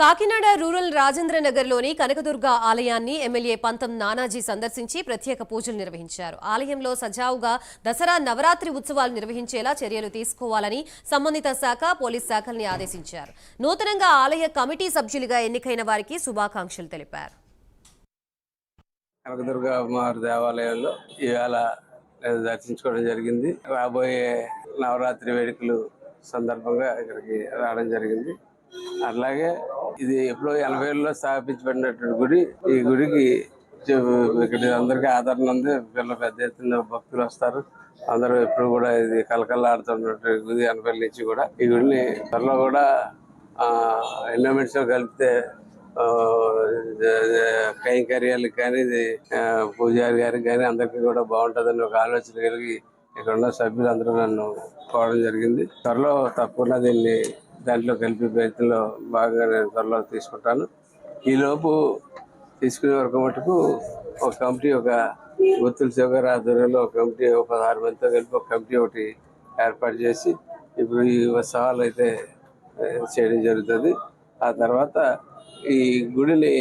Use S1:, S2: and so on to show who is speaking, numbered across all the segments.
S1: Kakinada rural రాజేంద్రనగర్లోని Kanakadurga ఆలయాన్ని MLA పంతం నానాజీ సందర్శించి ప్రత్యేక పూజలు నిర్వహించారు. ఆలయంలో సజావుగా దసరా నవరాత్రి ఉత్సవాలు నిర్వహించేలా చర్యలు తీసుకోవాలని సంబంధిత శాఖ పోలీస్ శాఖల్ని ఆదేశించారు. నూతనంగా ఆలయ కమిటీ సభ్యులుగా ఎన్నికైన వారికి శుభాకాంక్షలు తెలిపారు.
S2: కనకదుర్గ అమ్మవారి దేవాలయంలో దర్శించుకోవడం జరిగింది. రాబోయే నవరాత్రి వేడుకలు సందర్భంగా ఇక్కడికి రావడం జరిగింది. అలాగే ఇది ఎప్పుడో ఎనభై ఏళ్ళలో స్థాపించబడినటువంటి గుడి. ఈ గుడికి ఇక్కడ అందరికీ ఆదరణ ఉంది. పిల్లలు పెద్ద ఎత్తున భక్తులు వస్తారు. అందరూ ఎప్పుడు కూడా ఇది కలకల్లాడుతున్నటువంటి గుడి ఎనభై నుంచి కూడా. ఈ గుడిని త్వరలో కూడా ఎండోమెంట్స్ కలిపితే ఆ, కైంకర్యాలకు కానీ ఇది, పూజారి గారికి కానీ అందరికీ కూడా బాగుంటుందని ఒక ఆలోచన కలిగి ఇక్కడ ఉన్న సభ్యులందరూ నన్ను కోవడం జరిగింది. త్వరలో తప్పకుండా దీన్ని దాంట్లో కలిపి ప్రయత్నంలో బాగా నేను త్వరలో తీసుకుంటాను. ఈలోపు తీసుకునే వరకు మటుకు ఒక కమిటీ ఒక గుర్తుల శివగారి ఆధ్వర్యంలో ఒక కమిటీ ఒక పదహారు మందితో కలిపి ఒక కమిటీ ఒకటి ఏర్పాటు చేసి ఇప్పుడు ఈ ఉత్సవాలు అయితే చేయడం జరుగుతుంది. ఆ తర్వాత ఈ గుడిని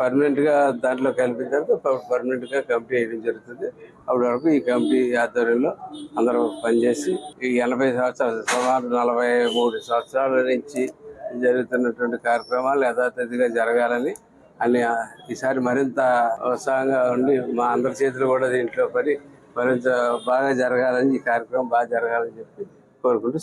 S2: పర్మనెంట్గా దాంట్లో కలిపిన తర్వాత పర్మనెంట్గా కమిటీ వేయడం జరుగుతుంది. అప్పటి వరకు ఈ కమిటీ ఆధ్వర్యంలో అందరూ పనిచేసి ఈ ఎనభై సంవత్సరాలు సుమారు నలభై మూడు సంవత్సరాల నుంచి జరుగుతున్నటువంటి కార్యక్రమాలు యథాతథిగా జరగాలని అని ఈసారి మరింత ఉత్సాహంగా ఉండి మా అందరి చేతులు కూడా దీంట్లో పడి మరింత బాగా జరగాలని ఈ కార్యక్రమం బాగా జరగాలని చెప్పి కోరుకుంటూ